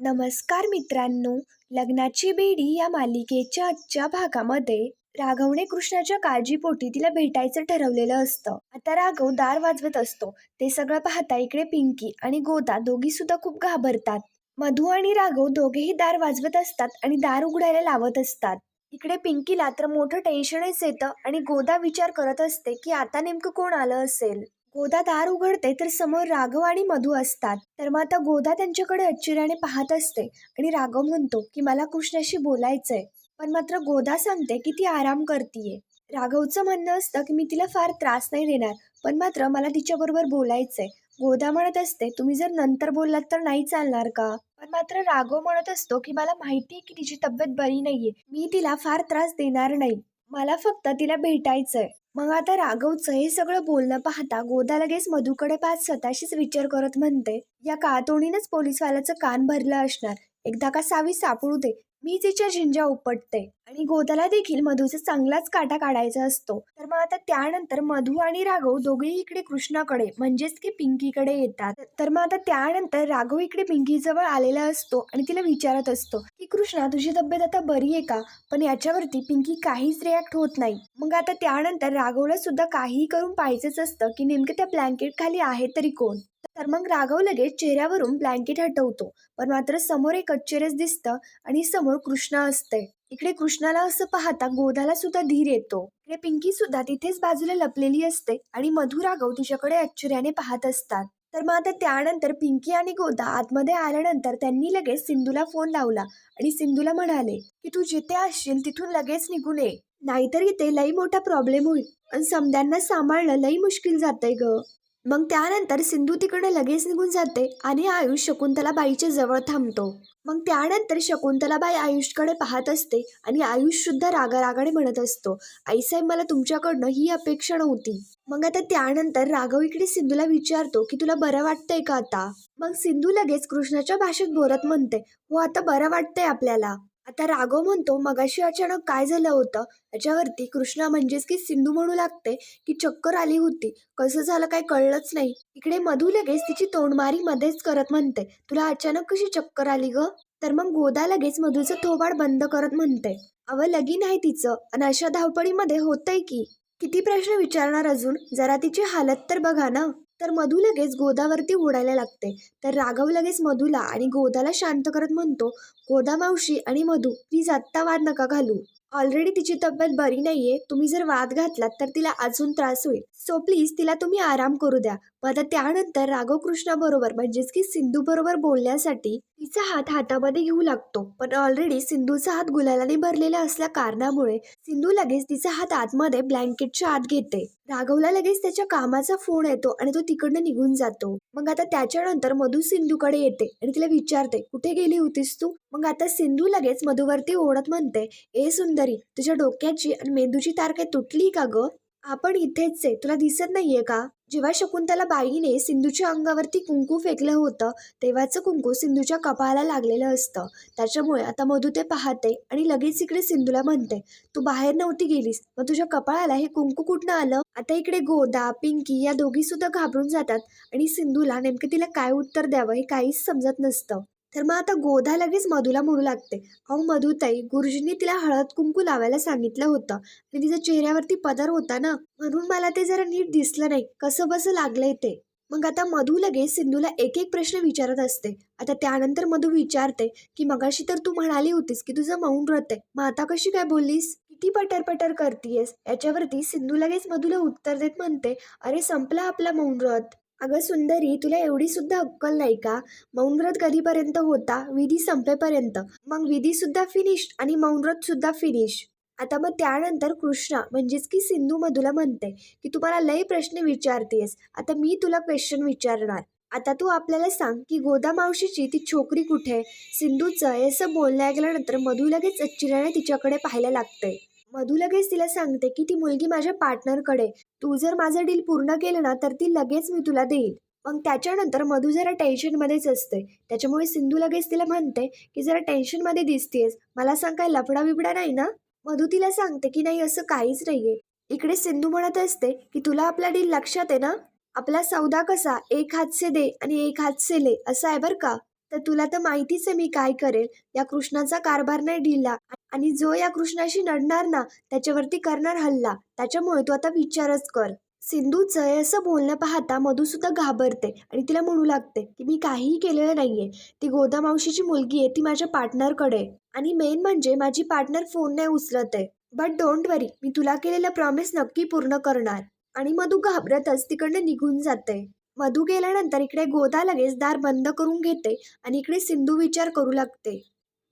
नमस्कार मित्रांनो लग्नाची बेडी या मालिकेच्या आजच्या भागामध्ये राघवने कृष्णाच्या काळजीपोटी तिला भेटायचं ठरवलेलं असतं. आता राघव दार वाजवत असतो. ते सगळं पाहता इकडे पिंकी आणि गोदा दोघी सुद्धा खूप घाबरतात. मधू आणि राघव दोघेही दार वाजवत असतात आणि दार उघडायला लावत असतात. इकडे पिंकीला तर मोठं टेन्शनच येतं आणि गोदा विचार करत असते की आता नेमकं कोण आलं असेल? गोदा दार उघडते तर समोर राघव आणि मधू असतात. तर मग आता गोदा त्यांच्याकडे आश्चर्याने पाहत असते आणि राघव म्हणतो की मला कृष्णाशी बोलायचंय पण मात्र गोदा सांगते की ती आराम करतीये. राघवचं म्हणणं असतं की मी तिला फार त्रास नाही देणार पण मात्र मला तिच्याबरोबर बोलायचंय. गोदा म्हणत असते तुम्ही जर नंतर बोललात तर नाही चालणार का? पण मात्र राघव म्हणत असतो की मला माहिती आहे की तिची तब्येत बरी नाहीये मी तिला फार त्रास देणार नाही. मला फक्त तिला भेटायचंय. मग आता राघवचं हे सगळं बोलणं पाहता गोदा लगेच मधूकडे पाहत स्वतःशीच विचार करत म्हणते या कातोणीनंच पोलीसवाल्याचं कान भरलं असणार. एकदा का सावी सापडू दे. मी तिच्या झिंजा उपटते आणि गोदाला देखील मधूचा चांगलाच काटा काढायचा असतो. तर मग आता त्यानंतर मधू आणि राघव दोघेही इकडे कृष्णाकडे म्हणजेच की पिंकीकडे येतात. तर मग आता त्यानंतर राघव इकडे पिंकीजवळ आलेला असतो आणि तिला विचारत असतो की कृष्णा तुझी तब्येत आता बरी आहे का? पण याच्यावरती पिंकी काहीच रिॲक्ट होत नाही. मग आता त्यानंतर राघवला सुद्धा काहीही करून पाहिजेच असतं की नेमकं त्या ब्लँकेट खाली आहे तरी कोण? तर मग राघव लगेच चेहऱ्यावरून ब्लँकेट हटवतो. पण मात्र समोर एक कच्चेरच दिसतं आणि समोर कृष्णा असते. इकडे कृष्णाला असं पाहता गोदाला सुद्धा धीर येतो. इकडे पिंकी सुद्धा तिथेच बाजूला लपलेली असते आणि मधु राघव तिच्याकडे आश्चर्याने पाहत असतात. तर मग आता त्यानंतर पिंकी आणि गोदा आतमध्ये आल्यानंतर त्यांनी लगेच सिंधूला फोन लावला आणि सिंधूला म्हणाले की तू जिथे असशील तिथून लगेच निघून ये. नाहीतर इथे लई मोठा प्रॉब्लेम होईल आणि समद्यांना सांभाळणं लई मुश्किल जातंय ग. मग त्यानंतर सिंधू तिकडे लगेच निघून जाते आणि आयुष शकुंतला बाईच्या जवळ थांबतो. मग त्यानंतर शकुंतलाबाई आयुषकडे पाहत असते आणि आयुष सुद्धा रागारागाने म्हणत असतो आईसाहेब मला तुमच्याकडनं ही अपेक्षा नव्हती. मग आता त्यानंतर राघव इकडे सिंधूला विचारतो की तुला बरं वाटतंय का आता? मग सिंधू लगेच कृष्णाच्या भाषेत बोलत म्हणते हो आता बरं वाटतंय आपल्याला. आता राघव म्हणतो मगाशी अचानक काय झालं होतं? याच्यावरती कृष्णा म्हणजेच की सिंधू म्हणू लागते की चक्कर आली होती. कसं झालं काय कळलंच नाही. इकडे मधू लगेच तिची तोंडमारी मध्येच करत म्हणते तुला अचानक कशी चक्कर आली ग? तर मग गोदा लगेच मधूचं थोबाड बंद करत म्हणते अव लगीन आहे तिचं आणि अशा धावपळीमध्ये होतंय की. किती प्रश्न विचारणार अजून? जरा तिची हालत तर बघा ना. तर मधू लगेच गोदावरती ओढायला लागते. तर राघव लगेच मधूला आणि गोदाला शांत करत म्हणतो गोदा मावशी आणि मधू प्लीज आत्ता वाद नका घालू. ऑलरेडी तिची तब्येत बरी नाहीये. तुम्ही जर वाद घातलात तर तिला अजून त्रास होईल. सो प्लीज तिला तुम्ही आराम करू द्या. मग त्यानंतर राघव कृष्णा बरोबर म्हणजेच की सिंधू बरोबर बोलण्यासाठी तिचा हात हातामध्ये घेऊ लागतो. पण ऑलरेडी सिंधूचा हात गुलालाने भरलेला असल्या कारणामुळे सिंधू लगेच तिचा हात आतमध्ये ब्लँकेटच्या आत घेते. राघवला लगेच त्याच्या कामाचा फोन येतो आणि तो तिकडनं निघून जातो. मग आता त्याच्यानंतर मधू सिंधूकडे येते आणि तिला विचारते कुठे गेली होतीस तू? मग आता सिंधू लगेच मधूवरती ओढत म्हणते ए सुंदरी तुझ्या डोक्याची आणि मेंदूची तार काही तुटली का ग? आपण इथेच आहे. तुला दिसत नाहीये का? जेव्हा शकुंतला बाईने सिंधूच्या अंगावरती कुंकू फेकलं होतं तेव्हाचं कुंकू सिंधूच्या कपाळाला लागलेलं असतं. त्याच्यामुळे आता मधू ते पाहते आणि लगेच इकडे सिंधूला म्हणते तू बाहेर नव्हती गेलीस मग तुझ्या कपाळाला हे कुंकू कुठनं आलं? आता इकडे गोदा पिंकी या दोघी सुद्धा घाबरून जातात आणि सिंधूला नेमकं तिला काय उत्तर द्यावं हे काहीच समजत नसतं. तर मग आता गोधा लगेच मधूला म्हणू लागते. अहो मधुताई गुरुजींनी तिला हळद कुंकू लावायला सांगितलं होतं. आणि तिच्या चेहऱ्यावरती पदर होता ना? म्हणून मला ते जरा नीट दिसलं नाही. कसं बसं लागलंय ते? मग आता मधू लगेच सिंधूला एक एक प्रश्न विचारत असते. आता त्यानंतर मधू विचारते की मगाशी तर तू म्हणाली होतीस की तुझं मौन व्रत आहे. मग आता कशी काय बोललीस? किती पटर पटर करतीयस? याच्यावरती सिंधू लगेच मधूला उत्तर देत म्हणते अरे संपला आपला मौन व्रत. अगं सुंदरी तुला एवढी सुद्धा अक्कल नाही का? मौनव्रत कधीपर्यंत होता? विधी संपेपर्यंत. मग विधी सुद्धा फिनिश आणि मौनव्रत सुद्धा फिनिश आता मग त्यानंतर कृष्णा म्हणजेच की सिंधू मधुला म्हणते की तुम्हाला लय प्रश्न विचारतेस आता मी तुला क्वेश्चन विचारणार. आता तू आपल्याला सांग की गोदा मावशीची ती छोकरी कुठे? आहे सिंधूचं हे असं बोलण्या गेल्यानंतर मधू लगेच अच्चिराने तिच्याकडे पाहायला लागते मधू लगेच तिला सांगते की ती मुलगी माझ्या पार्टनरकडे तू जर माझं डील पूर्ण केलं ना तर ती लगेच मी तुला देईल मग त्याच्यानंतर मधू जरा टेन्शनमध्येच असते. त्याच्यामुळे सिंधू लगेच तिला म्हणते की जरा टेन्शनमध्ये दिसतेस. मला सांग काय लफडा बिबडा नाही ना? मधू तिला सांगते की नाही असं काहीच नाहीये. इकडे सिंधू म्हणत असते की तुला आपला डील लक्षात आहे ना? आपला सौदा कसा? एक हात से दे आणि एक हात से ले. असा आहे बरं का? तर तुला तर माहितीच आहे मी काय करेल. या कृष्णाचा कारभार नाही ढिला आणि जो या कृष्णाशी लढणार ना त्याच्यावरती करणार हल्ला. त्याच्यामुळे तू आता विचारच कर. सिंधूचं हे असं बोलणं पाहता मधूसुद्धा घाबरते आणि तिला म्हणू लागते की मी काहीही केलेलं नाहीये. ती गोदा मावशीची मुलगी आहे ती माझ्या पार्टनरकडे आणि मेन म्हणजे माझी पार्टनर फोन नाही उचलत आहे. बट डोंट वरी मी तुला केलेलं प्रॉमिस नक्की पूर्ण करणार. आणि मधू घाबरतच तिकडनं निघून जाते. मधू गेल्यानंतर इकडे गोदा लगेच दार बंद करून घेते आणि इकडे सिंधू विचार करू लागते.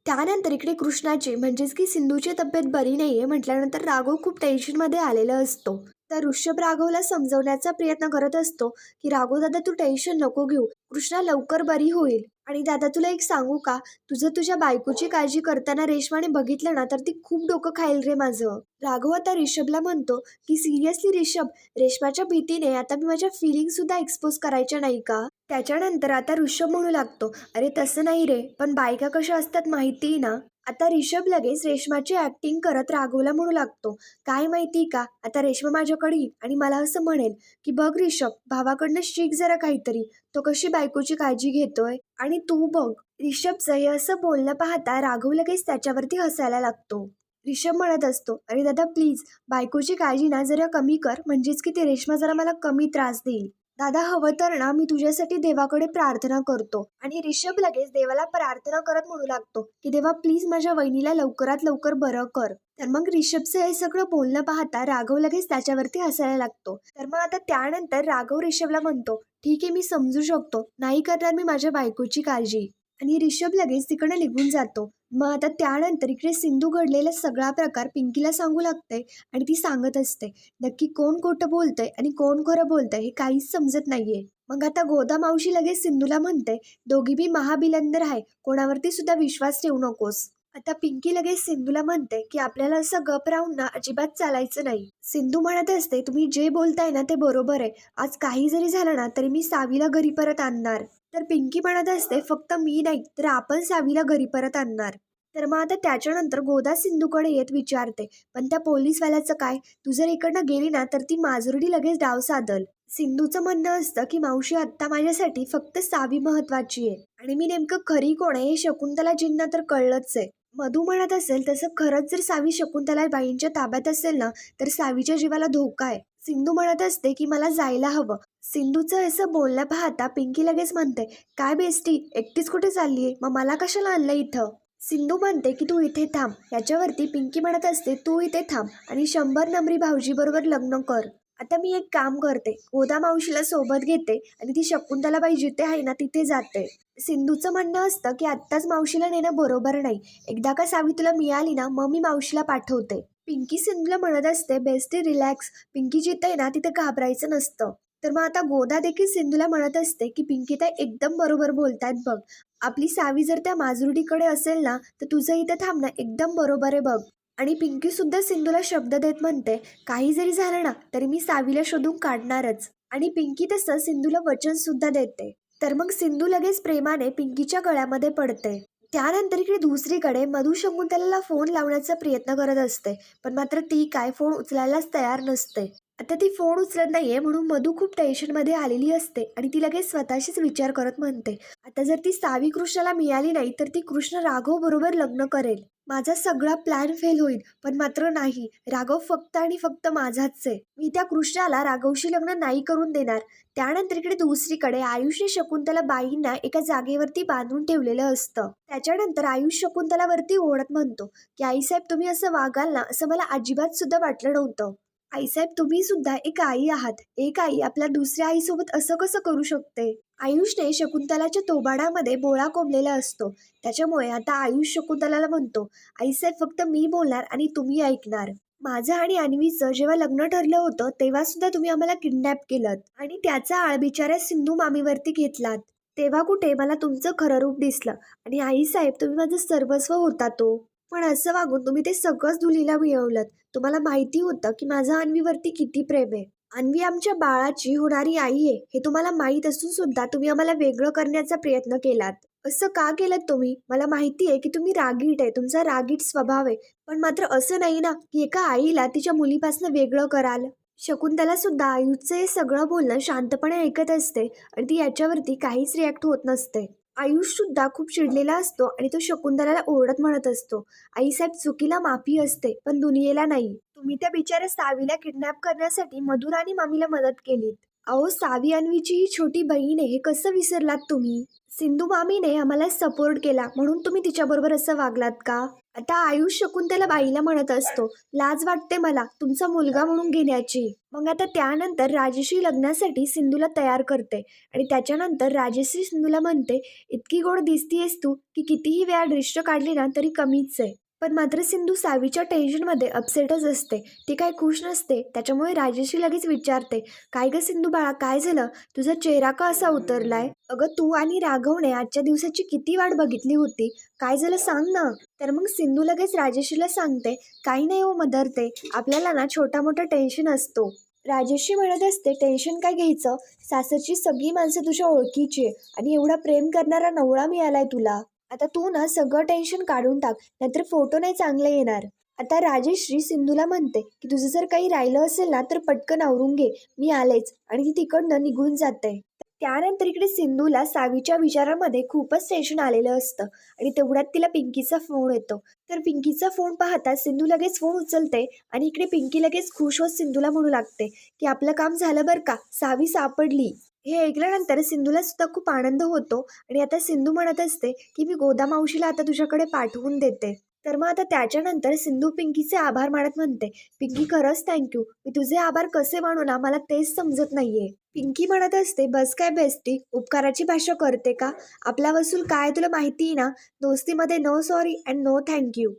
त्यानंतर इकडे कृष्णाची म्हणजेच की सिंधूची तब्येत बरी नाहीये म्हटल्यानंतर राघव खूप टेन्शनमध्ये आलेला असतो. तर ऋषभ राघवला समजवण्याचा प्रयत्न करत असतो की राघव दादा तू टेन्शन नको घेऊ. कृष्णा लवकर बरी होईल. आणि दादा तुला एक सांगू का? तुझं तुझ्या बायकोची काळजी करताना रेशमाने बघितलं ना तर ती खूप डोकं खाईल रे माझं. राघव आता रिषभला म्हणतो की सिरियसली रिषभ रेशमाच्या भीतीने आता मी माझ्या फिलिंग सुद्धा एक्सपोज करायच्या नाही का? त्याच्यानंतर आता ऋषभ म्हणू लागतो अरे तसं नाही रे पण बायका कशा असतात माहिती ना? आता रिषभ लगेच रेशमाची ऍक्टिंग करत राघवला म्हणू लागतो. काय माहिती का? आता रेशमा माझ्याकडे येईल आणि मला असं म्हणेल की बघ रिषभ भावाकडनं शिक जरा काहीतरी. तो कशी बायकोची काळजी घेतोय? आणि तू बघ. रिषभचं हे असं बोलणं पाहता राघव लगेच त्याच्यावरती हसायला लागतो. रिषभ म्हणत असतो अरे दादा प्लीज बायकोची काळजी ना जरा कमी कर. म्हणजेच की ते रेशमा जरा मला कमी त्रास देईल. दादा हवं तर ना मी तुझ्यासाठी देवाकडे प्रार्थना करतो. आणि रिषभ लगेच देवाला प्रार्थना करत म्हणू लागतो की देवा प्लीज माझ्या वहिनीला लवकरात लवकर बरं कर. तर मग रिषभचं हे सगळं बोलणं पाहता राघव लगेच त्याच्यावरती हसायला लागतो. तर मग आता त्यानंतर राघव रिषभला म्हणतो ठीक आहे मी समजू शकतो. नाही करणार मी माझ्या बायकोची काळजी. आणि रिषभ लगेच तिकडे निघून जातो. मग आता त्यानंतर इकडे सिंधू घडलेला सगळा प्रकार पिंकीला सांगू लागते आणि ती सांगत असते नक्की कोण खोटं बोलतंय आणि कोण खरं बोलतंय हे काहीच समजत नाहीये. मग आता गोदा मावशी लगेच सिंधूला म्हणते दोघी बी महाबिलंदर आहे कोणावरती सुद्धा विश्वास ठेवू नकोस. आता पिंकी लगेच सिंधूला म्हणते की आपल्याला असं गप राहून ना अजिबात चालायचं नाही. सिंधू म्हणत असते तुम्ही जे बोलताय ना ते बरोबर आहे. आज काही जरी झालं ना तरी मी सावीला घरी परत आणणार. तर पिंकी म्हणत असते फक्त मी नाही तर आपण सावीला घरी परत आणणार. तर मग आता त्याच्यानंतर गोदा सिंधूकडे येत विचारते पण त्या पोलीसवाल्याचं काय? तू जर इकडनं गेली ना तर ती माजुर्डी लगेच डाव साधल. सिंधूचं म्हणणं असतं की मावशी आत्ता माझ्यासाठी फक्त सावी महत्वाची आहे आणि मी नेमकं खरी कोण आहे हे शकुंतलाजींना तर कळलंच आहे. मधू म्हणत असेल तसं खरंच जर सावी शकुंतला बाईंच्या ताब्यात असेल ना तर सावीच्या जीवाला धोका आहे. सिंधू म्हणत असते की मला जायला हवं. सिंधूचं असं बोलणं पाहता पिंकी लगेच म्हणते काय बेस्टी एकटीच कुठे चालली आहे? मग मला कशाला आणलं इथं? सिंधू म्हणते की तू इथे थांब. याच्यावरती पिंकी म्हणत असते तू इथे थांब आणि शंभर नंबरी भाऊजी बरोबर लग्न कर. आता मी एक काम करते. गोदा मावशीला सोबत घेते आणि ती शकुंतलाबाई जिथे आहे ना तिथे जाते. सिंधूचं म्हणणं असतं की आत्ताच मावशीला नेणं बरोबर नाही. एकदा का सावी तुला मिळाली ना मग मी मावशीला पाठवते. पिंकी सिंधूला म्हणत असते बेस्टी रिलॅक्स. पिंकी जिथे आहे ना तिथे घाबरायचं नसतं. तर मग आता गोदा देखील सिंधूला म्हणत असते की पिंकी ताई एकदम बरोबर बोलतायत बघ. आपली सावी जर त्या माजुर्डीकडे असेल ना तर तुझं इथं थांबणं एकदम बरोबर आहे बघ. आणि पिंकी सुद्धा सिंधूला शब्द देत म्हणते काही जरी झालं ना तरी मी सावीला शोधून काढणारच. आणि पिंकी तसं सिंधूला वचन सुद्धा देते. तर मग सिंधू लगेच प्रेमाने पिंकीच्या गळ्यामध्ये पडते. त्यानंतर इकडे दुसरीकडे मधु शकुंतलाला फोन लावण्याचा प्रयत्न करत असते. पण मात्र ती काय फोन उचलायलाच तयार नसते. आता ती फोन उचलत आहे म्हणून मधू खूप टेन्शनमध्ये आलेली असते आणि ती लगेच स्वतःशीच विचार करत म्हणते. आता जर ती सावी कृष्णाला मिळाली नाही तर ती कृष्ण राघव बरोबर लग्न करेल. माझा सगळा प्लॅन फेल होईल पण मात्र नाही. राघव फक्त आणि फक्त माझाच आहे मी त्या कृष्णाला राघवशी लग्न नाही करून देणार. त्यानंतर इकडे दुसरीकडे आयुष्य शकुंतला बाईंना एका जागेवरती बांधून ठेवलेलं असतं. त्याच्यानंतर आयुष शकुंतलावरती ओढत म्हणतो की आईसाहेब तुम्ही असं वागाल ना असं मला अजिबात सुद्धा वाटलं नव्हतं. आईसाहेब तुम्ही सुद्धा एक आई आहात. एक आई आपल्या दुसऱ्या आईसोबत असं कसं करू शकते? आयुषने शकुंतलाच्या तोबाडामध्ये बोळा कोंबलेला असतो. त्याच्यामुळे आता आयुष शकुंतलाला म्हणतो आईसाहेब फक्त मी बोलणार आणि तुम्ही ऐकणार. माझं आणि अन्वीचं जेव्हा लग्न ठरलं होतं तेव्हा सुद्धा तुम्ही आम्हाला किडनॅप केलं आणि त्याचा आळ बिचाऱ्या सिंधू मामीवरती घेतलात. तेव्हा कुठे मला तुमचं खरं रूप दिसलं आणि आईसाहेब तुम्ही माझं सर्वस्व होता तो. पण असं वागून तुम्ही ते सगळंच धुलीला मिळवलं तुम्हाला माहिती होतं की माझं अन्वीवरती किती प्रेम आहे. अन्वी आमच्या बाळाची होणारी आई आहे हे तुम्हाला माहीत असून सुद्धा तुम्ही आम्हाला वेगळं करण्याचा प्रयत्न केलात. असं का केलं तुम्ही? मला माहिती आहे की तुम्ही रागीट आहे तुमचा रागीट स्वभाव आहे. पण मात्र असं नाही ना की एका आईला तिच्या मुलीपासून वेगळं कराल? शकुंतला सुद्धा आयुषचं हे सगळं बोलणं शांतपणे ऐकत असते आणि ती याच्यावरती काहीच रिॲक्ट होत नसते. आयुष सुद्धा खूप चिडलेला असतो आणि तो शकुंतलाला ओरडत म्हणत असतो आईसाहेब चुकीला माफी असते पण दुनियेला नाही. तुम्ही त्या बिचाऱ्या सावीला किडनॅप करण्यासाठी मधुर आणि मामीला मदत केलीत. अहो सावी अन्वीची ही छोटी बहीण आहे हे कसं विसरलात तुम्ही? सिंधू मामीने आम्हाला सपोर्ट केला म्हणून तुम्ही तिच्याबरोबर असं वागलात का? आता आयुष शकुंतला बाईला म्हणत असतो लाज वाटते मला तुमचा मुलगा म्हणून घेण्याची. मग आता त्यानंतर राजेशी लग्नासाठी सिंधूला तयार करते आणि त्याच्यानंतर राजेश्री सिंधूला म्हणते इतकी गोड दिसतीयस तू की कितीही वेळा दृश्य काढली ना तरी कमीच आहे. पण मात्र सिंधू सावीच्या टेन्शनमध्ये अपसेटच असते. ती काय खुश नसते. त्याच्यामुळे राजेश्री लगेच विचारते काय ग सिंधू बाळा काय झालं? तुझा चेहरा का असा उतरलाय? अगं तू आणि राघवने आजच्या दिवसाची किती वाट बघितली होती? काय झालं सांग ना. तर मग सिंधू लगेच राजेश्रीला सांगते काही नाही हो मदरते. आपल्याला ना छोटा मोठा टेन्शन असतो. राजेश्री म्हणत असते टेन्शन काय घ्यायचं? सासरची सगळी माणसं तुझ्या ओळखीची आहे आणि एवढा प्रेम करणारा नवरा मिळालाय तुला. आता तू ना सगळं टेन्शन काढून टाक नाहीतर फोटो नाही चांगले येणार. आता राजेश्री सिंधूला म्हणते की तुझं जर काही राहिलं असेल ना तर पटकन आवरून घे. मी आलेच आणि ती तिकडनं निघून जाते. त्यानंतर इकडे सिंधूला सावीच्या विचारामध्ये खूपच टेन्शन आलेलं असतं. आणि तेवढ्यात तिला पिंकीचा फोन येतो. तर पिंकीचा फोन पाहता सिंधू लगेच फोन उचलते आणि इकडे पिंकी लगेच खुश होत सिंधूला म्हणू लागते की आपलं काम झालं बरं का? सावी सापडली. हे ऐकल्यानंतर सिंधूला सुद्धा खूप आनंद होतो आणि आता सिंधू म्हणत असते की मी गोदा मावशीला आता तुझ्याकडे पाठवून देते. तर मग आता त्याच्यानंतर सिंधू पिंकीचे आभार मानत म्हणते पिंकी खरंच थँक्यू मी तुझे आभार कसे मानू ना मला तेच समजत नाहीये. पिंकी म्हणत असते बस काय बेस्टी उपकाराची भाषा करते का? आपला वसूल काय तुला माहिती आहे ना? दोस्तीमध्ये no sorry and no thank you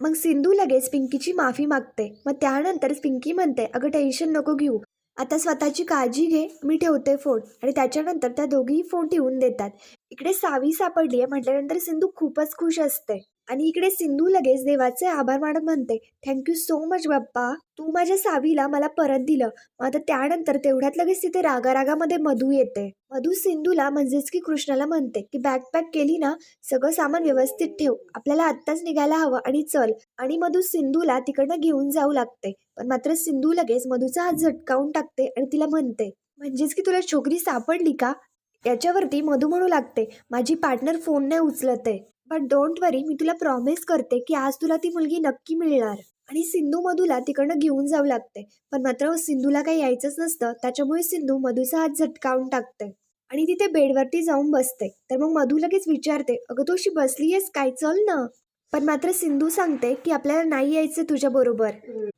मग सिंधू लगेच पिंकीची माफी मागते. मग त्यानंतर पिंकी म्हणते अगं टेन्शन नको घेऊ. आता स्वतःची काळजी घे मी ठेवते फोन आणि त्याच्यानंतर त्या दोघीही फोन ठेवून देतात. इकडे सावी सापडली आहे म्हटल्यानंतर सिंधू खूपच खुश असते. आणि इकडे सिंधू लगेच देवाचे आभार मानत म्हणते thank you so much Bappa. तू माझ्या सावीला मला परत दिलं. मग आता त्यानंतर तेवढ्यात लगेच तिथे रागारागामध्ये मधू येते. मधू सिंधूला म्हणजेच की कृष्णाला म्हणते की बॅग पॅक केली ना सगळं सामान व्यवस्थित ठेव. आपल्याला आत्ताच निघायला हवं आणि चल. आणि मधू सिंधूला तिकडनं घेऊन जाऊ लागते. पण मात्र सिंधू लगेच मधूचा हात झटकावून टाकते आणि तिला म्हणते म्हणजेच की तुला छोकरी सापडली का? याच्यावरती मधू म्हणू लागते माझी पार्टनर फोन नाही उचलत आहे. बट डोंट वरी मी तुला प्रॉमिस करते की आज तुला ती मुलगी नक्की मिळणार. आणि सिंधू मधूला तिकडनं घेऊन जाऊ लागते. पण मात्र सिंधूला काही यायचंच नसतं त्याच्यामुळे सिंधू मधूचा हात झटकावून टाकते. आणि तिथे बेडवरती जाऊन बसते. तर मग मधू लगेच विचारते अगं तू अशी बसली आहेस काय? चल ना. पण मात्र सिंधू सांगते की आपल्याला नाही यायचं तुझ्या बरोबर.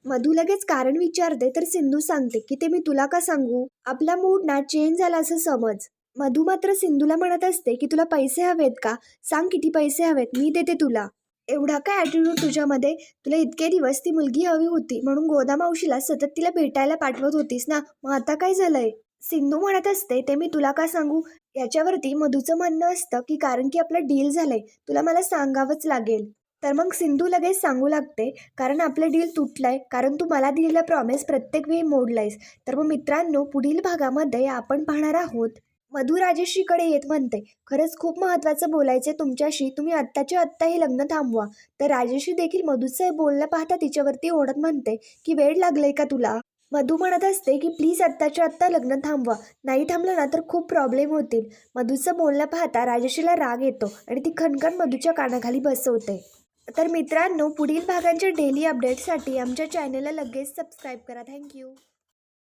मधू लगेच कारण विचारते तर सिंधू सांगते की ते मी तुला का सांगू? आपला मूड ना चेंज झाला असं समज. मधू मात्र सिंधूला म्हणत असते की तुला पैसे हवेत का? सांग किती पैसे हवेत? मी देते तुला. एवढा काय ॲटिट्यूड तुझ्यामध्ये? तुला इतके दिवस ती मुलगी हवी होती म्हणून गोदा मावशीला सतत तिला भेटायला पाठवत होतीस ना? मग आता काय झालंय? सिंधू म्हणत असते ते मी तुला का सांगू? याच्यावरती मधूचं म्हणणं असतं की कारण की आपलं डील झालंय. तुला मला सांगावंच लागेल. तर मग सिंधू लगेच सांगू लागते कारण आपलं डील तुटलंय. कारण तू मला दिलेला प्रॉमिस प्रत्येक वेळी मोडलायस. तर मग मित्रांनो पुढील भागामध्ये आपण पाहणार आहोत मधू राजेश्रीकडे येत म्हणते खरंच खूप महत्त्वाचं बोलायचं आहे तुमच्याशी. तुम्ही आत्ताच्या आत्ता हे लग्न थांबवा. तर राजेश्री देखील मधूचं हे बोलणं पाहता तिच्यावरती ओढत म्हणते की वेळ लागलाय का तुला? मधू म्हणत असते की प्लीज आत्ताच्या आत्ता लग्न थांबवा. नाही थांबलं ना तर खूप प्रॉब्लेम होतील. मधूचं बोलणं पाहता राजेश्रीला राग येतो आणि ती खणखण मधूच्या कानाखाली बसवते. तर मित्रांनो पुढील भागांच्या डेली अपडेटसाठी आमच्या चॅनलला लगेच सबस्क्राईब करा. थँक्यू